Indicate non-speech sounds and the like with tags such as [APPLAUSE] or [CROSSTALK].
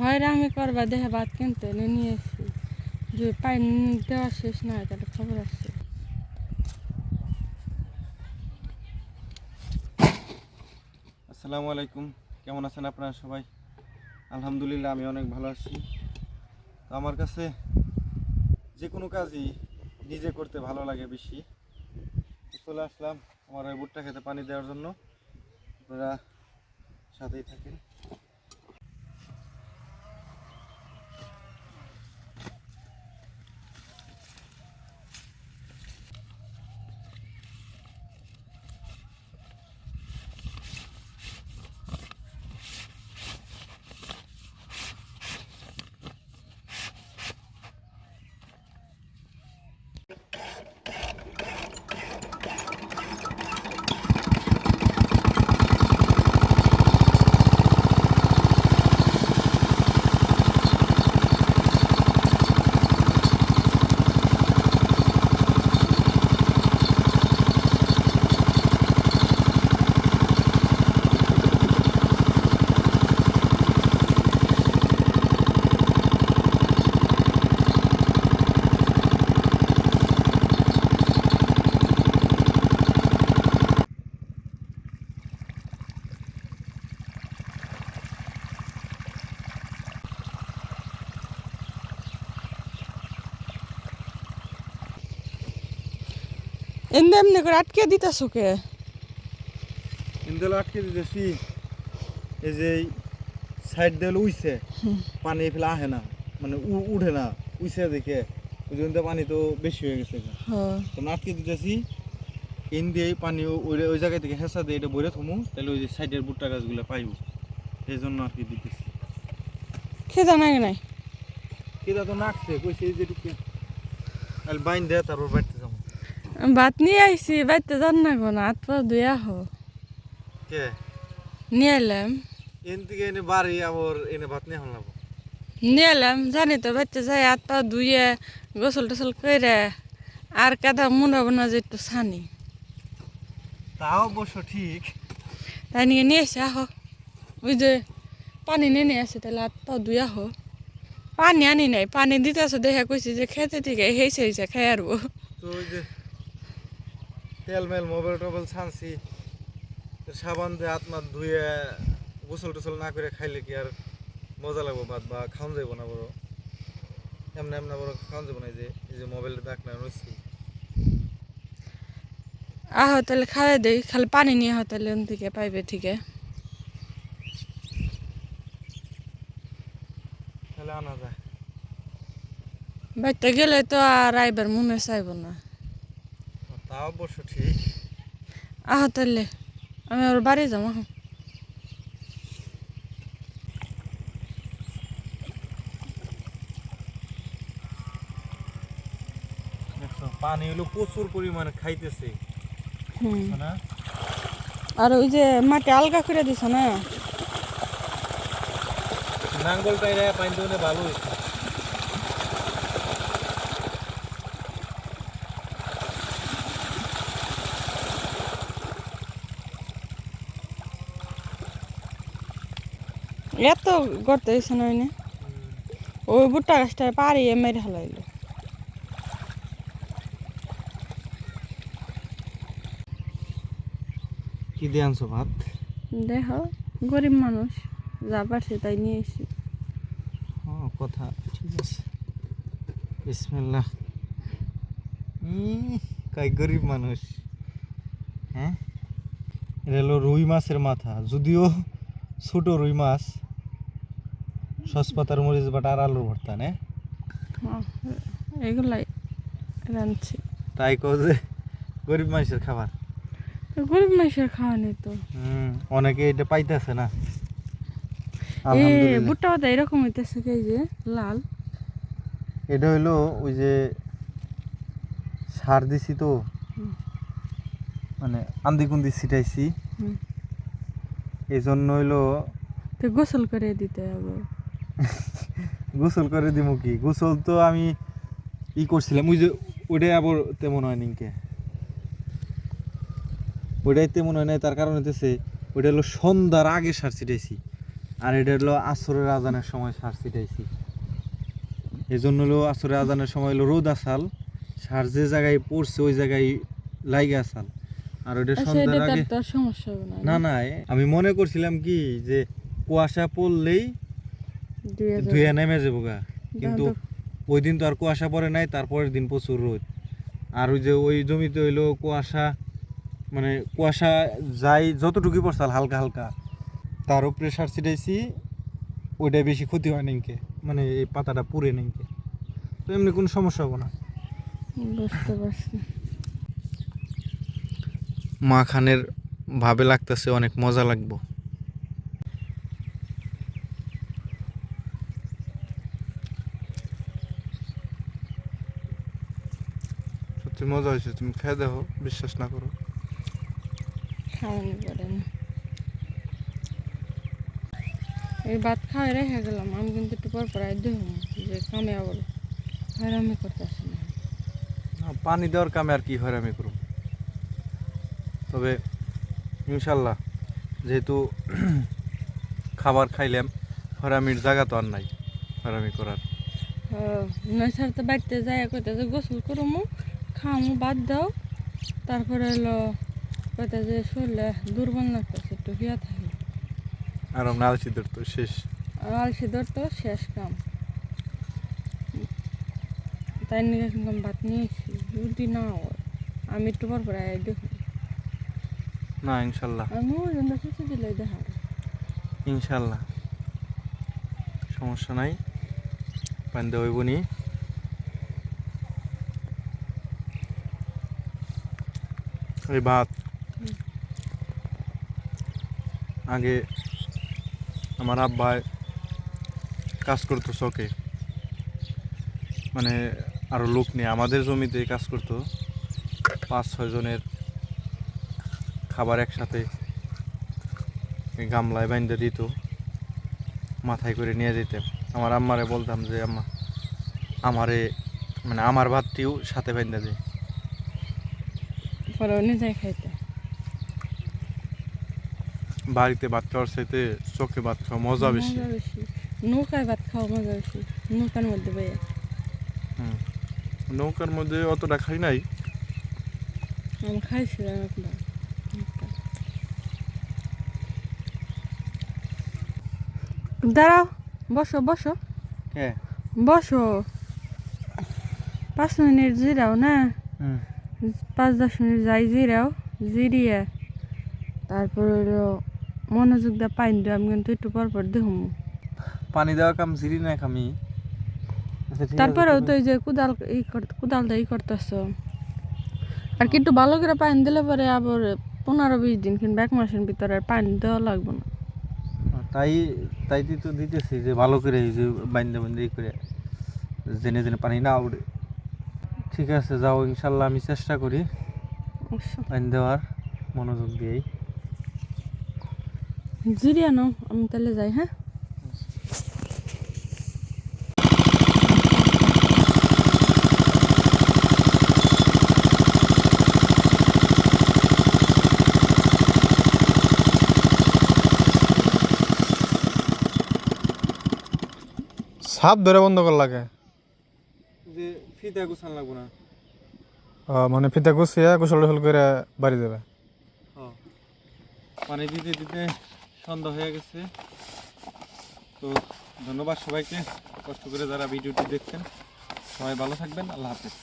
হয় আমি করবা দেখে ভাত কিনতে নিয়ে এসি যে পানি দেওয়া শেষ না হয়, তাহলে খবর আসছে। আসসালামু আলাইকুম। কেমন আছেন আপনারা সবাই? আলহামদুলিল্লাহ, আমি অনেক ভালো আছি। তো আমার কাছে যে কোনো কাজই নিজে করতে ভালো লাগে বেশি। চলে আসলাম আমার ওই ভুট্টা খেতে পানি দেওয়ার জন্য। আপনারা সাথেই থাকেন। এমনি এমনি করে আটকে দিতেছ কে? ইন্দল আটকে দিতেছি। এই যে সাইড দিয়ে উইছে পানি ফেলে আহে না মানে উঠে না উইছে দেখে। ওই জন্য পানি তো বেশি হয়ে গেছে তো আটকে দিতেছি। ইন দিয়ে পানি ওই ওই জায়গা থেকে হেঁচা দিয়ে এটা বইরে থমু তাহলে ওই যে সাইডের ভুট্টা গাছগুলো পাইব। এই জন্য আর কি দিতেছি। খেতে নাই নাই? কেদা তো নাকছে কইছে এই আর বাইন দে তারপর বাড়তে যাব। ভাত নিয়ে আইসি বাড়িতে যান না কোনো হাত পা ধুয়ে আহো কে? নিয়ে এলাম। এন থেকে এনে বাড়ি আবার এনে ভাত নিয়ে হলাম নিয়ে এলাম জানি তো বাড়িতে যাই হাত পা ধুয়ে গোসল টোসল করে আর কাদা মুনা বোনা যে একটু ছানি। তাও অবশ্য ঠিক। তাই নিয়ে নিয়ে এসে আহো। ওই যে পানি নিয়ে নিয়ে আসে তাহলে হাত পা ধুয়ে আহো পানি আনি নাই পানি দিতে আসো দেখে কইছি যে খেতে থেকে হেসে হেসে খাই আরবো। তো ওই যে তেল মেল মোবাইল টোবাইল ছানছি সাবান দিয়ে হাত মাত ধুয়ে গোসল টোসল না করে খাইলে কি আর মজা লাগবো ভাত? বা খাওয়ান যাব না বড়? এমনি এমনি বড় খাওয়ান যাব না যে এই যে মোবাইলে দেখ না রয়েছি আহ তাহলে খাওয়াই দেই খালি পানি নিয়ে আহো তাহলে ওন থেকে পাইবে থেকে তাহলে আনা যায়। বাড়িতে গেলে তো আর আইবার মনে চাইব না। অবশ্য ঠিক। আহো তাহলে আমি ওর বাড়ি যাব দেখছ পানি হলো প্রচুর পরিমাণে খাইতেছে। আর ওই যে মাটি আলগা করে দিছ না? নাঙ্গলটা এরা পানি দেওয়া ভালো হয়েছে এত গর্ত হয়েছে না ওইনে। ওই ভুট্টা গাছটা পাড়িয়ে মেরে হালাইলো কি দিয়ে আনছো ভাত? দেখো গরিব মানুষ যা পারছে তাই নিয়ে এসি। ও কথা ঠিক আছে। বিসমিল্লাহ। উম, কাই গরিব মানুষ। হ্যাঁ? এটা হলো রুই মাছের মাথা যদিও ছোট রুই মাছ সসপাতার মরিচ বাটা আর আলুর ভর্তা নে? এগুলাই রাঁধছি। তাই কো যে গরিব মানুষের খাবার। গরিব মানুষের খাওয়া নেই তো। হুম অনেকে এটা পাইতেছে না। এ ভুট্টা পাতা এরকম হইতেছে কি যে লাল? এটা হইল ওই যে সার দিছি তো মানে আন্দি কুন্দি ছিটাইছি। হুম। এই জন্য হইল তো গোসল করে দিতে হবে। গোসল করে দিব কি? গোসল তো আমি ই করছিলাম ওই যে ওইটাই আবার তেমন হয় নিকে ওইটাই তেমন হয় নাই তার কারণ হইতেছে ওইটা হলো সন্ধ্যার আগে সার ছিটাইছি আর এটা হলো আসরের আজানের সময় সার ছিটাইছি। এই জন্য হলো আসরের আজানের সময় হলো রোদ আসাল সার যে জায়গায় পড়ছে ওই জায়গায় লাইগে আসাল আর ওইটা আচ্ছা সন্ধ্যার আগে না না আমি মনে করছিলাম কি যে কুয়াশা পড়লেই ধুয়ে নেমে যাব গা কিন্তু ওই দিন তো আর কুয়াশা পড়ে নাই তারপরের দিন প্রচুর রোদ। আর ওই যে ওই জমিতে হইল কুয়াশা মানে কুয়াশা যাই যতটুকুই পড়ছাল হালকা হালকা তার উপরে সার ছিটাইছি ওইটাই বেশি ক্ষতি হয় নাকি মানে এই পাতাটা পুড়ে নাকি তো এমনি কোনো সমস্যা হবে না। বুঝতে পারছি। মা খানের ভাবে লাগতেছে অনেক মজা লাগবো। সত্যি মজা হয়েছে তুমি খেয়ে দেখো বিশ্বাস না করো। খাওয়ানি পারে না। এই ভাত খাওয়াই রেখে গেলাম আমি কিন্তু একটু পর পর আই দেখুন যে কামে আবার হয়রামি করতেছে না। না, পানি দেওয়ার কামে আর কি হয় আমি তবে ইনশাল্লাহ যেহেতু [CLEARS THROAT] খাবার খাইলাম হরামির জায়গা তো আর নাই হরামি করার। নয় স্যার তো বাড়িতে যাই কইতে গোসল করমু খামু বাদ দাও। তারপরে হলো কইতে যে শরীরে দুর্বল লাগতেছে একটু হিয়া থাকি আর আমরা আলসিদের তো শেষ। আলসি ধর তো শেষ কাম তাই নিয়ে কিন্তু ভাত নিয়েছি যদি না আমি একটু পর পর দেখুন না ইনশাল্লাহ। আমি ওই জন্য কিছু দিলে দেখার ইনশাল্লাহ। সমস্যা নাই। দেওয়া হইব নি। এই ভাত। আগে আমার আব্বাই কাজ করতো চকে। মানে আরও লোক নিয়ে আমাদের জমিতে কাজ করতো। পাঁচ ছয় জনের খাবার একসাথে গামলায় বাইন্দা দিত মাথায় করে নিয়ে যেতাম আমার আম্মারে বলতাম যে আম্মা আমারে মানে আমার ভাতটিও সাথে বাইন্দা দে। পরে উনি যাই খাইতে বাড়িতে ভাত খাওয়ার চাইতে চোখে ভাত খাওয়া মজা বেশি। নৌকায় ভাত খাওয়া মজা বেশি। নৌকার মধ্যে বইয়ে। নৌকার মধ্যে অতটা খাই নাই। আমি খাইছিলাম একবার। দাঁড়াও বসো বসো। হ্যাঁ বসো। পাঁচ মিনিট জিরাও না? পাঁচ দশ মিনিট যাই জিরাও জিরিয়ে। তারপর মনোযোগ দিয়ে পাইন দিও আমি কিন্তু একটু পর পর দেখুন পানি দেওয়া কাম জিরি না আমি আচ্ছা, তারপরেও তো এই যে কুদাল ই কর- কুদালটা ই করতেছ। আর কি একটু ভালো করে পানি দিলে পরে আবার পনেরো বিশ দিন কিংবা এক মাসের ভিতরে আর পানি দেওয়া লাগবে না। তাই তাই দি তো দিতেছি যে ভালো করে এই যে বাইন্দা বাইন্দা করে জেনে জেনে পানি না উড়ে। ঠিক আছে যাও ইনশাল্লাহ আমি চেষ্টা করি আচ্ছা। পানি দেওয়ার মনোযোগ দিয়েই। জিরিয়া নাও আমি তাহলে যাই হ্যাঁ? সাপ ধরে বন্ধ কর লাগে। ফিতা গোছান লাগবো না? মানে ফিতা গুছিয়ে গোসল টোসল করে বাড়ি যাবে। মানে দিতে দিতে সন্ধ্যা হয়ে গেছে। তো ধন্যবাদ সবাইকে। কষ্ট করে যারা ভিডিওটি দেখছেন সবাই ভালো থাকবেন। আল্লাহ হাফেজ।